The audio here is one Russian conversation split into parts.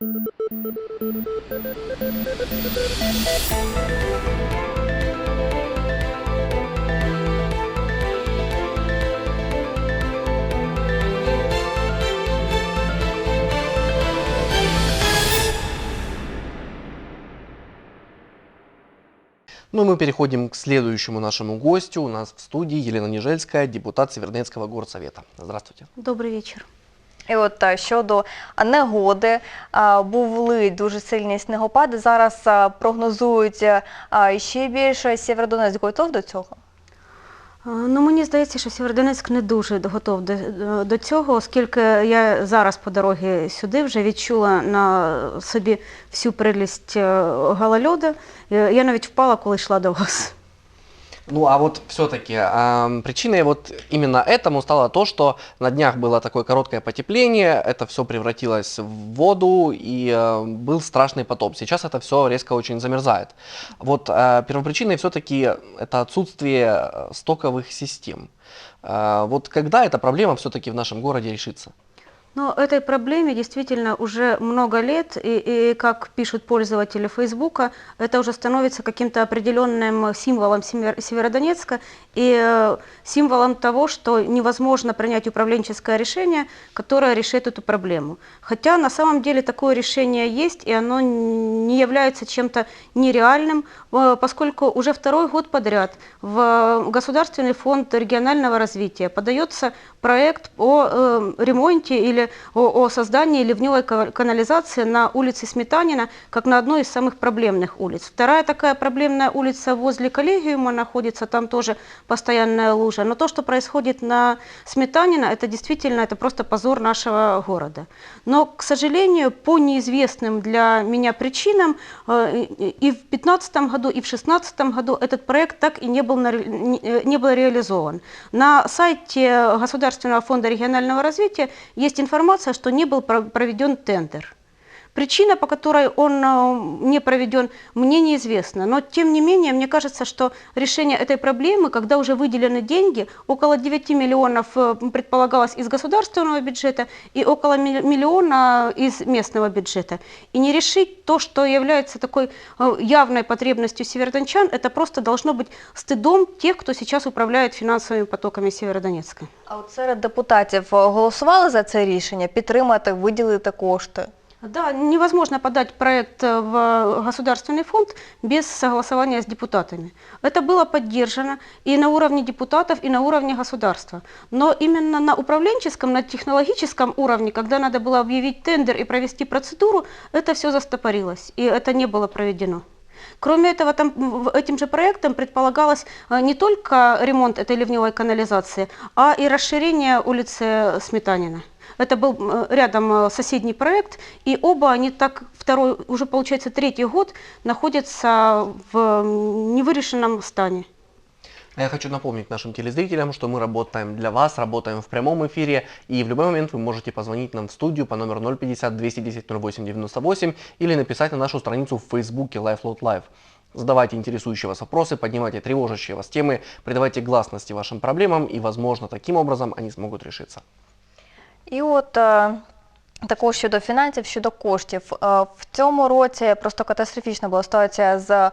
Ну и мы переходим к следующему нашему гостю. У нас в студии Елена Нежельская, депутат Северодонецкого горсовета. Здравствуйте. Добрий вечір. І от е, щодо негоди, були дуже сильні снігопади. Зараз прогнозують е, ще більше. Сєвєродонецьк готов до цього? Е, Ну, мені здається, що Сєвєродонецьк не дуже готов до, цього, оскільки я зараз по дорозі сюди вже відчула на собі всю е. Е, Я навіть впала, коли йшла до вас. Ну а вот все-таки причиной вот именно этому стало то, что на днях было такое короткое потепление, это все превратилось в воду и э, был страшный потоп. Сейчас это все резко очень замерзает. Вот э, первопричиной все-таки это отсутствие э, стоковых систем. Э, вот когда эта проблема все-таки в нашем городе решится? Но этой проблеме действительно уже много лет, и, и как пишут пользователи Фейсбука, это уже становится каким-то определенным символом Север- Северодонецка и э, символом того, что невозможно принять управленческое решение, которое решит эту проблему. Хотя на самом деле такое решение есть, и оно не является чем-то нереальным, э, поскольку уже второй год подряд в Государственный фонд регионального развития подается проект о э, ремонте или о, о создании ливневой ка- канализации на улице Сметанина, как на одной из самых проблемных улиц. Вторая такая проблемная улица возле коллегиума находится, там тоже постоянная лужа. Но то, что происходит на Сметанина, это действительно это просто позор нашего города. Но, к сожалению, по неизвестным для меня причинам э, и в 2015 году, и в 2016 году этот проект так и не был, э, не был реализован. На сайте Государственного фонда регионального развития есть информация, что не был про- проведен тендер. Причина, по которой он э, не проведен, мне неизвестна. Но, тем не менее, мне кажется, что решение этой проблемы, когда уже выделены деньги, около 9 миллионов э, предполагалось из государственного бюджета и около ми- миллиона из местного бюджета, и не решить то, что является такой э, явной потребностью северодончан, это просто должно быть стыдом тех, кто сейчас управляет финансовыми потоками Северодонецка. А от серед депутатів е, голосували за це рішення підтримати, виділити кошти. Да, невозможно подать проект э, в Государственный фонд без согласования с депутатами. Это было поддержано и на уровне депутатов, и на уровне государства. Но именно на управленческом, на технологическом уровне, когда надо было объявить тендер и провести процедуру, это все застопорилось, и это не было проведено. Кроме этого, там, этим же проектом предполагалось э, не только ремонт этой ливневой канализации, а и расширение улицы Сметанина. Это был э, рядом э, соседний проект, и оба они так второй, уже получается третий год находятся в невырешенном стане. А Я хочу напомнить нашим телезрителям, что мы работаем для вас, работаем в прямом эфире, и в любой момент вы можете позвонить нам в студию по номеру 050 210 08 98 или написать на нашу страницу в Фейсбуке LifeLoad Live. Задавайте интересующие вас вопросы, поднимайте тревожащие вас темы, придавайте гласности вашим проблемам, и, возможно, таким образом они смогут решиться. І от е, також щодо фінансів, щодо коштів. Е, В цьому році просто катастрофічна була ситуація з е,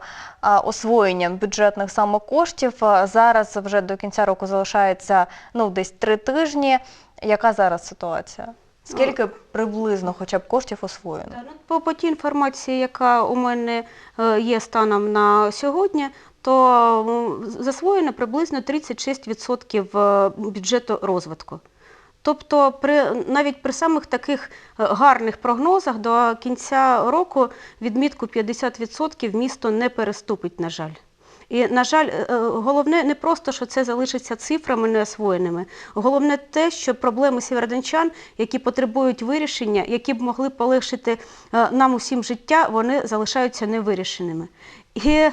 освоєнням бюджетних саме коштів. Е, Зараз вже до кінця року залишається ну, десь три тижні. Яка зараз ситуація? Скільки приблизно хоча б коштів освоєно? ну, По, по тій інформації, яка у мене є станом на сьогодні, то засвоєно приблизно 36% е, бюджету розвитку. Тобто при, навіть при самих таких е, гарних прогнозах до кінця року відмітку 50% місто не переступить, на жаль. І, на жаль, е, е, головне не просто, що це залишиться цифрами неосвоєними. Головне те, що проблеми сєвєродончан, які потребують вирішення, які б могли полегшити нам усім життя, вони залишаються невирішеними. І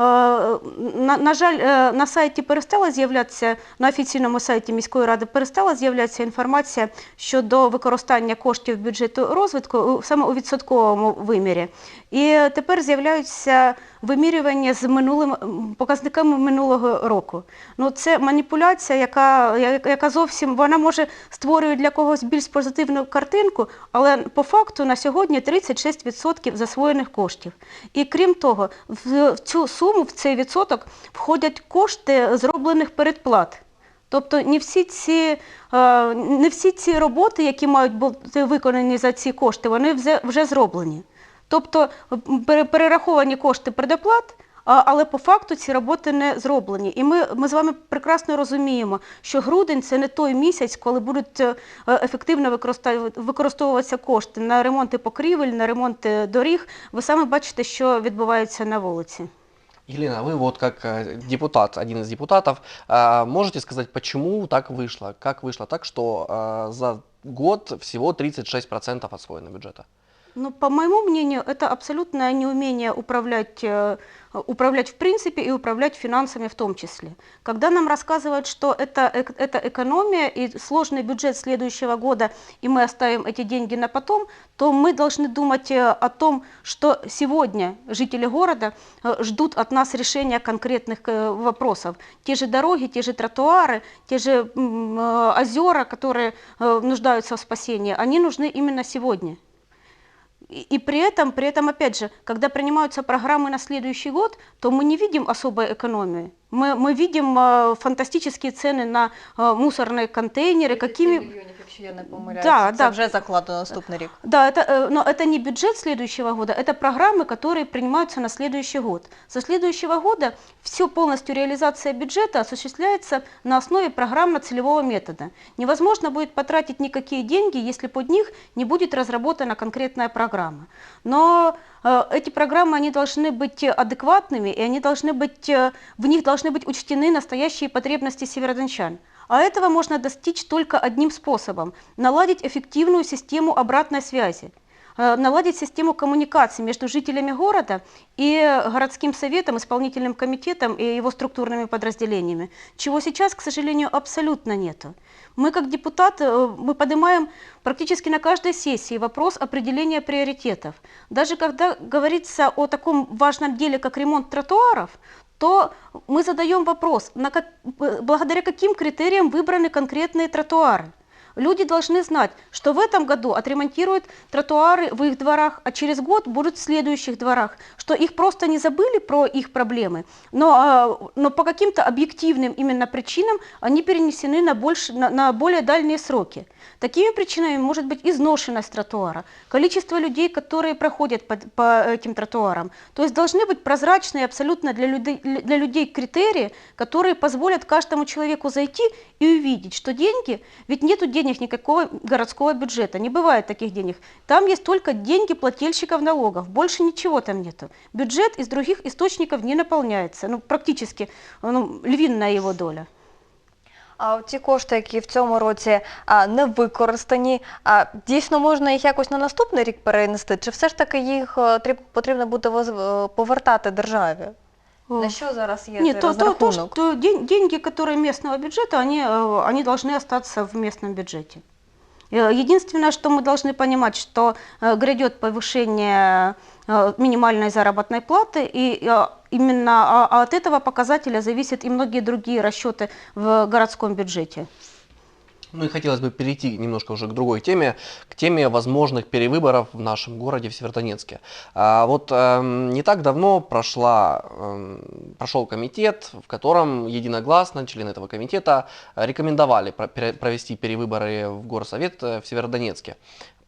на, на жаль, е, на сайті перестала з'являтися, на офіційному сайті міської ради перестала з'являтися інформація щодо використання коштів бюджету розвитку саме у відсотковому вимірі. І тепер з'являються вимірювання з минулим показниками минулого року. Ну це маніпуляція, яка, яка зовсім вона може створює для когось більш позитивну картинку, але по факту на сьогодні 36% засвоєних коштів. І крім того, в цю суму, в цей відсоток входять кошти зроблених передплат. Тобто не всі ці, е, не всі ці роботи, які мають бути виконані за ці кошти, вони вже, зроблені. Тобто перераховані кошти предоплат, але по факту ці роботи не зроблені. І ми, ми з вами прекрасно розуміємо, що грудень це не той місяць, коли будуть е, ефективно використову- використовуватися кошти на ремонти покрівель, на ремонти доріг. Ви саме бачите, що відбувається на вулиці. Елена, вы вот как э, депутат, один из депутатов, а, можете сказать, почему так вышло? Как вышло так, что а, за год всего 36% освоено бюджета? Ну, по моему мнению, это абсолютное неумение управлять, э, управлять в принципе и управлять финансами в том числе. Когда нам рассказывают, что это, это экономия и сложный бюджет следующего года, и мы оставим эти деньги на потом, то мы должны думать э, о том, что сегодня жители города э, ждут от нас решения конкретных вопросов. Те же дороги, те же тротуары, те же озера, которые нуждаются в спасении, они нужны именно сегодня. И, и при этом, при этом, опять же, когда принимаются программы на следующий год, то мы не видим особой экономии. Мы, мы видим э, фантастические цены на э, мусорные контейнеры, какими мільйонів, якщо я не помиляюся. Да, Це да. вже закладено наступний рік. Да, это, э, но это не бюджет следующего года, это программы, которые принимаются на следующий год. Со следующего года все полностью реализация бюджета осуществляется на основе программно-целевого метода. Невозможно будет потратить никакие деньги, если под них не будет разработана конкретная программа. Но э, эти программы, они должны быть э, адекватными, и они должны быть, э, в них должны быть учтены настоящие потребности северодончан. А этого можно достичь только одним способом – наладить эффективную систему обратной связи, э, наладить систему коммуникации между жителями города и городским советом, исполнительным комитетом и его структурными подразделениями, чего сейчас, к сожалению, абсолютно нету. Мы как депутаты, э, мы поднимаем практически на каждой сессии вопрос определения приоритетов. Даже когда говорится о таком важном деле, как ремонт тротуаров, то мы задаем вопрос, на как, благодаря каким критериям выбраны конкретные тротуары. Люди должны знать, что в этом году отремонтируют тротуары в их дворах, а через год будут в следующих дворах, что их просто не забыли про их проблемы, но, а, но по каким-то объективным именно причинам они перенесены на, больше, на, на более дальние сроки. Такими причинами может быть изношенность тротуара, количество людей, которые проходят по, по этим тротуарам. То есть должны быть прозрачные абсолютно для людей, для людей критерии, которые позволят каждому человеку зайти и увидеть, что деньги, ведь нету денег никакого городского бюджета, не бывает таких денег. Там есть только деньги плательщиков налогов, больше ничего там нету. Бюджет из других источников не наполняется, ну практически ну, львиная его доля. А ті кошти, які в цьому році а, не використані, а, дійсно можна їх якось на наступний рік перенести? Чи все ж таки їх е, тріб- потрібно буде е, повертати державі? На що зараз є Нет, то, то, то, что деньги, которые местного бюджета, они, э, они должны остаться в местном бюджете. Э, Единственное, что мы должны понимать, что э, грядет повышение минимальной заработной платы, и именно а- а от этого показателя зависят и многие другие расчеты в городском бюджете. Ну и хотелось бы перейти немножко уже к другой теме, к теме возможных перевыборов в нашем городе, в Северодонецке. А, вот эм, не так давно прошла, эм, прошел комитет, в котором единогласно члены этого комитета э, рекомендовали про- провести перевыборы в горсовет э, в Северодонецке.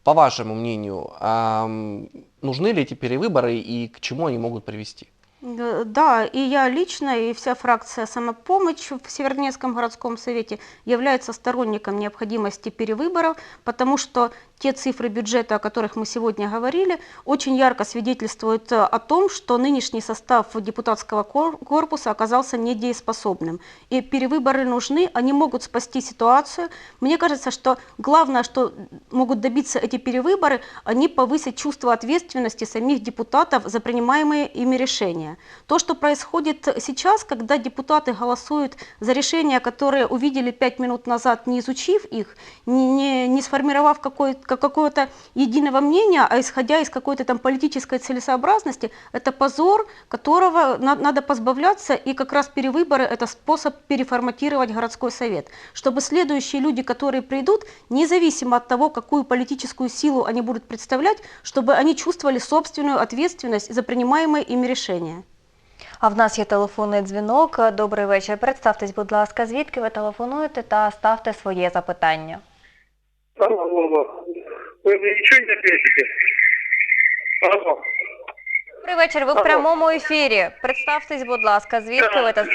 По вашему мнению, ам, нужны ли эти перевыборы и к чему они могут привести? Да, и я лично, и вся фракция «Самопомощь» в Северодонецком городском совете является сторонником необходимости перевыборов, потому что те цифры бюджета, о которых мы сегодня говорили, очень ярко свидетельствуют э, о том, что нынешний состав депутатского кор- корпуса оказался недееспособным. И перевыборы нужны, они могут спасти ситуацию. Мне кажется, что главное, что могут добиться эти перевыборы, они повысят чувство ответственности самих депутатов за принимаемые ими решения. То, что происходит сейчас, когда депутаты голосуют за решения, которые увидели пять минут назад, не изучив их, не, не, не сформировав какой- ка- какого-то единого мнения, а исходя из какой-то там политической целесообразности, это позор, которого на- надо позбавляться, и как раз перевыборы – это способ переформатировать городской совет, чтобы следующие люди, которые придут, независимо от того, какую политическую силу они будут представлять, чтобы они чувствовали собственную ответственность за принимаемые ими решения. А в нас є телефонний дзвінок. Добрий вечір. Представтесь, будь ласка, звідки ви телефонуєте та ставте своє запитання. Алло, алло. Мне ничего не ответите? Алло. Добрий вечір. Ви в Алло. прямому ефірі. Представтесь, будь ласка, звідки ви та з-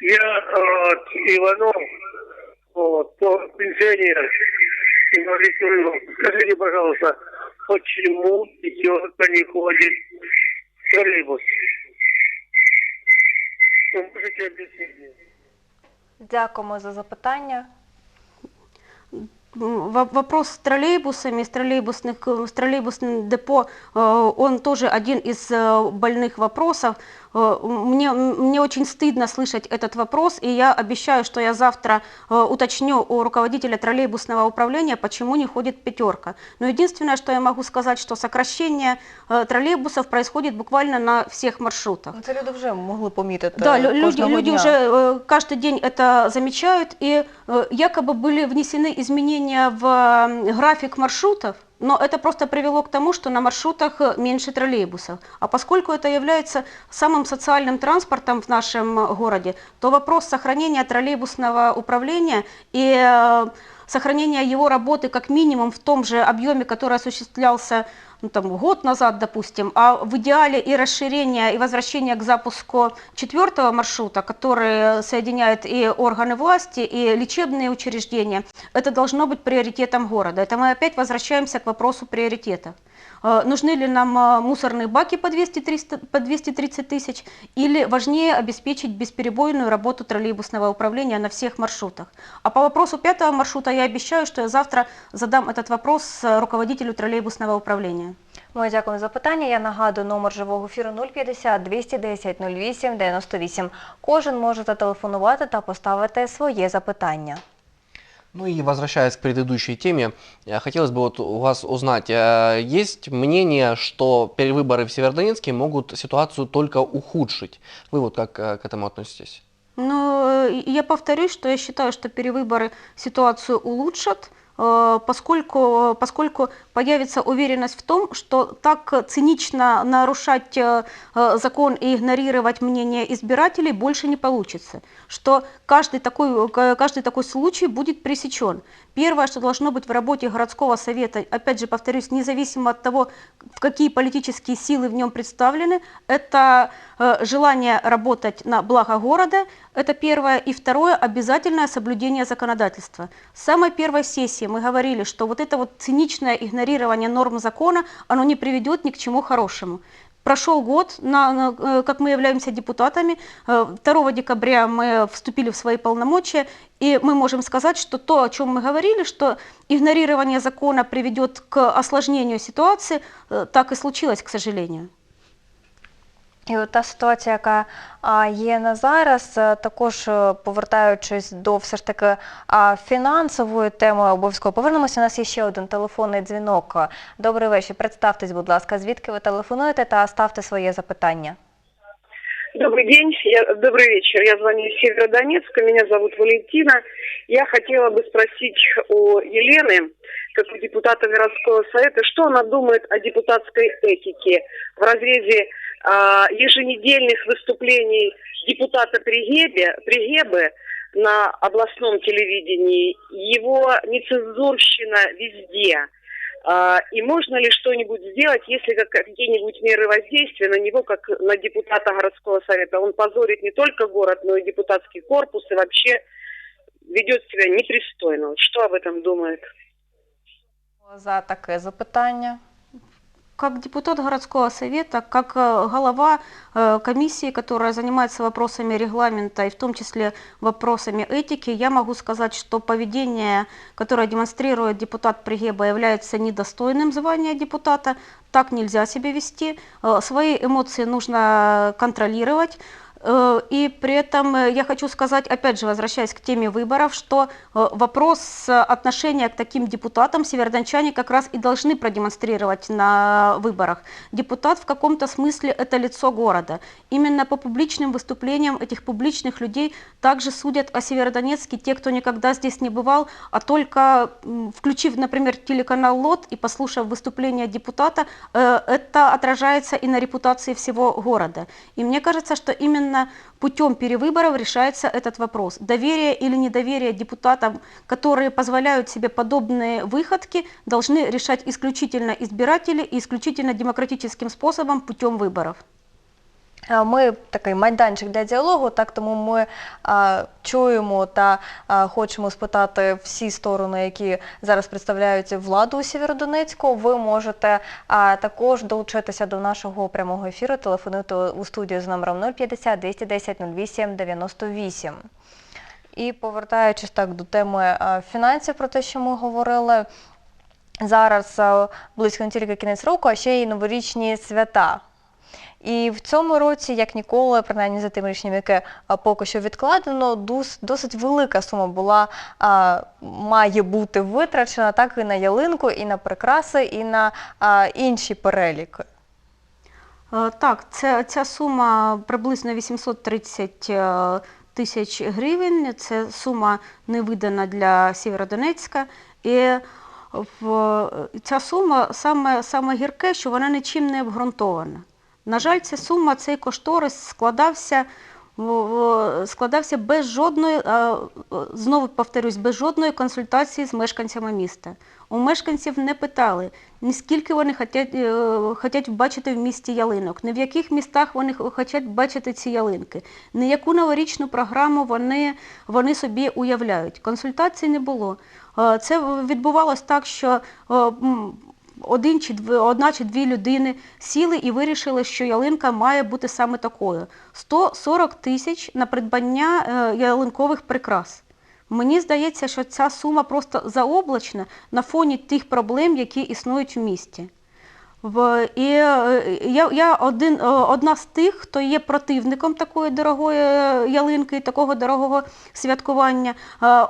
Я э, Иванов, вот, по пенсионер, инвалид труда. Скажите, пожалуйста, почему пятерка не ходит в троллейбус? Вы можете объяснить мне? Дякуємо за запитання. М, во- Вопрос с троллейбусами, с, троллейбусных, э, с троллейбусным депо, э, он тоже один из э, больных вопросов. Э, Мне, мне очень стыдно слышать этот вопрос, и я обещаю, что я завтра э, уточню у руководителя троллейбусного управления, почему не ходит пятерка. Но единственное, что я могу сказать, что сокращение э, троллейбусов происходит буквально на всех маршрутах. Це люди вже могли помітити. Да, лю- люди, кожного люди дня. уже каждый день это замечают, и якобы были внесены изменения в график маршрутов, но это просто привело к тому, что на маршрутах э, меньше троллейбусов. А поскольку это является самым социальным транспортом в нашем э, городе, то вопрос сохранения троллейбусного управления и сохранения его работы как минимум в том же объеме, который осуществлялся ну, там, год назад, допустим, а в идеале и расширение, и возвращение к запуску четвертого маршрута, который соединяет и органы власти, и лечебные учреждения, это должно быть приоритетом города. Это мы опять возвращаемся к вопросу приоритетов. Э, Нужны ли нам э, мусорные баки по 200-300 по 230 тысяч или важнее обеспечить бесперебойную работу троллейбусного управления на всех маршрутах? А по вопросу пятого маршрута я обещаю, что я завтра задам этот вопрос э, руководителю троллейбусного управления. Ми дякуємо за питання. Я нагадую номер живого ефіру 050 210 08 98. Кожен може зателефонувати та поставити своє запитання. Ну и возвращаясь к предыдущей теме, э, хотелось бы вот у вас узнать, э, есть мнение, что перевыборы в Северодонецке могут ситуацию только ухудшить. Вы вот как э, к этому относитесь? Но э, я повторюсь, что я считаю, что перевыборы ситуацию улучшат, поскольку, поскольку появится уверенность в том, что так цинично нарушать э, э, закон и игнорировать мнение избирателей больше не получится, что каждый такой, каждый такой случай будет пресечен. Первое, что должно быть в работе городского совета, опять же повторюсь, независимо от того, в какие политические силы в нем представлены, это э, желание работать на благо города, это первое. И второе, обязательное соблюдение законодательства. С самой первой сессии мы говорили, что вот это вот циничное игнорирование норм закона, оно не приведет ни к чему хорошему. Прошел год, на, на, э, как мы являемся депутатами, э, 2 декабря мы вступили в свои полномочия, и мы можем сказать, что то, о чем мы говорили, что игнорирование закона приведет к осложнению ситуации, э, так и случилось, к сожалению. І от та ситуація, яка а, є на зараз, е, також е, повертаючись до все ж таки а, фінансової теми, обов'язково повернемося. У нас є ще один телефонний дзвінок. Добрий вечір. Представтесь, будь ласка, звідки ви телефонуєте та ставте своє запитання. Добрый день, я, добрый вечер. Я звоню из Северодонецка, меня зовут Валентина. Я хотела бы спросить у Елены, как у депутата городского совета, что она думает о депутатской этике в разрезе а, еженедельных выступлений депутата Пригебе, Пригебы на областном телевидении, его нецензурщина везде – а, И можно ли что-нибудь сделать, если как, какие-нибудь меры воздействия на него, как на депутата городского совета? Он позорит не только город, но и депутатский корпус и вообще ведет себя непристойно. Что об этом думает? За таке запитання. Как депутат городского совета, как э, глава э, комиссии, которая занимается вопросами регламента и в том числе вопросами этики, я могу сказать, что поведение, которое демонстрирует депутат Пригеба, является недостойным звания депутата. Так нельзя себя вести. Э, Свои эмоции нужно контролировать. Э, И при этом э, я хочу сказать, опять же, возвращаясь к теме выборов, что э, вопрос отношения к таким депутатам северодончане как раз и должны продемонстрировать на выборах. Депутат в каком-то смысле это лицо города. Именно по публичным выступлениям этих публичных людей также судят о Северодонецке те, кто никогда здесь не бывал, а только включив, например, телеканал ЛОТ и послушав выступление депутата, это отражается и на репутации всего города. И мне кажется, что именно путем перевыборов решается этот вопрос. Доверие или недоверие депутатам, которые позволяют себе подобные выходки, должны решать исключительно избиратели и исключительно демократическим способом путем выборов. Е, Ми такий майданчик для діалогу, так тому ми а, чуємо та а, хочемо спитати всі сторони, які зараз представляють владу у Сєвєродонецьку. Ви можете а, також долучитися до нашого прямого ефіру. Телефонуйте у студію з номером 050 210 08 98. І повертаючись так до теми фінансів, про те, що ми говорили. Зараз близько не тільки кінець року, а ще й новорічні свята. І в цьому році, як ніколи, принаймні за тим рішенням, яке поки що відкладено, досить велика сума була, має бути витрачена так і на ялинку, і на прикраси, і на інші переліки. Е, Так, ця сума приблизно 830 е, тисяч гривень. Це сума не видана для Сєвєродонецька. І в, ця сума саме гірке, що вона нічим не обґрунтована. На жаль, ця сума, цей кошторис складався, складався без жодної, е, знову повторюсь, без жодної консультації з мешканцями міста. У мешканців не питали, ні скільки вони е, бачити в місті ялинок, ні в яких містах вони хочуть бачити ці ялинки, ні яку новорічну програму вони, вони собі уявляють. Консультацій не було. Е, Це відбувалось так, що один чи дві, одна чи дві людини сіли і вирішили, що ялинка має бути саме такою. 140 тисяч на придбання е, ялинкових прикрас. Мені здається, що ця сума просто заоблачна на фоні тих проблем, які існують в місті. В, і е, я, я один, е, одна з тих, хто є противником такої дорогої ялинки і такого дорогого святкування,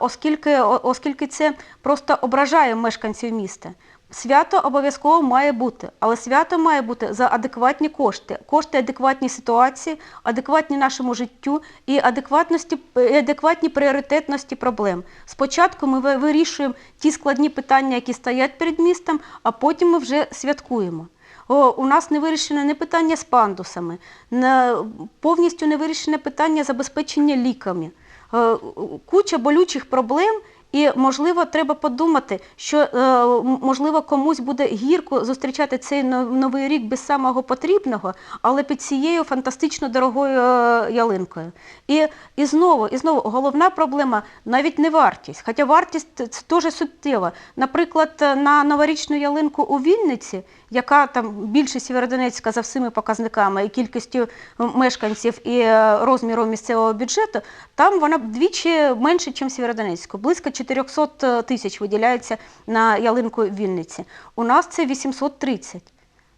оскільки, оскільки це просто ображає мешканців міста. Свято обов'язково має бути, але свято має бути за адекватні кошти. Кошти адекватні ситуації, адекватні нашому життю і адекватності, і адекватні пріоритетності проблем. Спочатку ми вирішуємо ті складні питання, які стоять перед містом, а потім ми вже святкуємо. О, у нас не вирішене не питання з пандусами, не, повністю не вирішене питання забезпечення ліками. Е, Куча болючих проблем, і, можливо, треба подумати, що, е, можливо, комусь буде гірко зустрічати цей новий рік без самого потрібного, але під цією фантастично дорогою е, ялинкою. І, і знову, і знову, головна проблема навіть не вартість, хоча вартість це дуже суттєва. Наприклад, е, на новорічну ялинку у Вінниці, яка там більше Сєвєродонецька за всіми показниками і кількістю мешканців і розміром місцевого бюджету, там вона вдвічі менше, ніж Сєвєродонецьку. Близько 400 тисяч виділяється на ялинку в Вінниці. У нас це 830.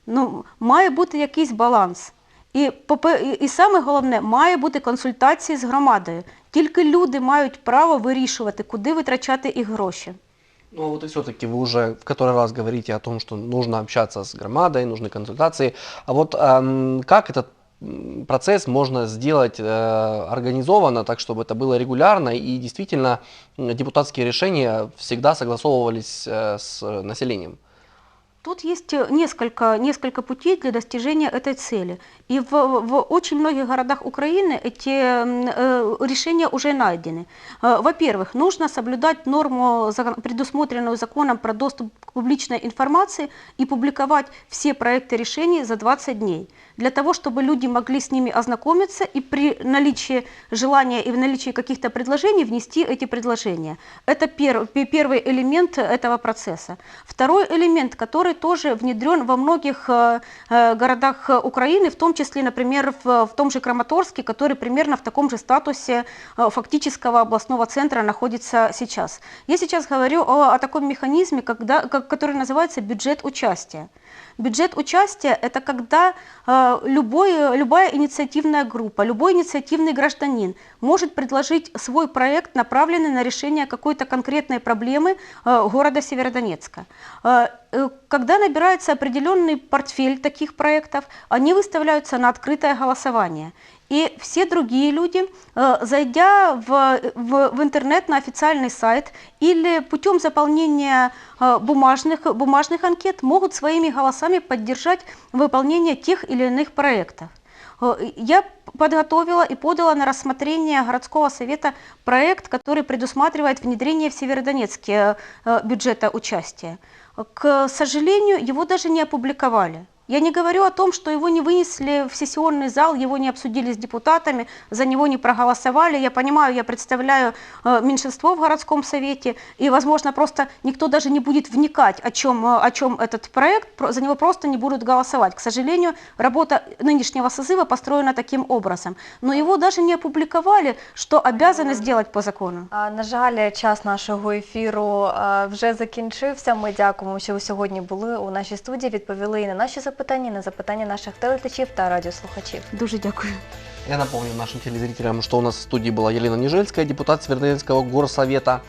Ну, має бути якийсь баланс. І, попе- і, і саме головне, має бути консультації з громадою. Тільки люди мають право вирішувати, куди витрачати їх гроші. Ну а вот и все-таки вы уже в который раз говорите о том, что нужно общаться с громадой, нужны консультации. А вот эм, как этот м, процесс можно сделать э, организованно, так чтобы это было регулярно и действительно депутатские решения всегда согласовывались э, с населением? Тут есть э, несколько, несколько путей для достижения этой цели. И в, в очень многих городах Украины эти э, решения уже найдены. Э, Во-первых, нужно соблюдать норму, предусмотренную законом про доступ к публичной информации и публиковать все проекты решений за 20 дней. Для того, чтобы люди могли с ними ознакомиться и при наличии желания и в наличии каких-то предложений внести эти предложения. Это пер- пе- первый элемент этого процесса. Второй элемент, который тоже внедрен во многих э, э, городах Украины, в том числе, например, в, в том же Краматорске, который примерно в таком же статусе э, фактического областного центра находится сейчас. Я сейчас говорю о, о таком механизме, когда, который называется бюджет участия. Бюджет участия – это когда э, любой, любая инициативная группа, любой инициативный гражданин может предложить свой проект, направленный на решение какой-то конкретной проблемы э, города Северодонецка. Э, э, когда набирается определенный портфель таких проектов, они выставляются на открытое голосование. И все другие люди, э, зайдя в, в, в интернет на официальный сайт или путем заполнения э, бумажных, бумажных анкет, могут своими голосами поддержать выполнение тех или иных проектов. Э, Я подготовила и подала на рассмотрение городского совета проект, который предусматривает внедрение в Северодонецке бюджета участия. К сожалению, его даже не опубликовали. Я не говорю о том, что его не вынесли в сессионный зал, его не обсудили с депутатами, за него не проголосовали. Я понимаю, я представляю э, меньшинство в городском совете, и, возможно, просто никто даже не будет вникать, о чем, э, о чем этот проект, про- за него просто не будут голосовать. К сожалению, работа нынешнего созыва построена таким образом. Но его даже не опубликовали, что обязаны сделать по закону. А, На жаль, час нашого ефіру а, вже закінчився. Ми дякуємо, що ви сьогодні були у нашій студії. Відповіли і на наші запитання, і на запитання наших телеглядачів та радіослухачів. Дуже дякую. Я напомню нашим телезрителям, что у нас в студии была Елена Нежельская, депутат Северодонецкого горсовета.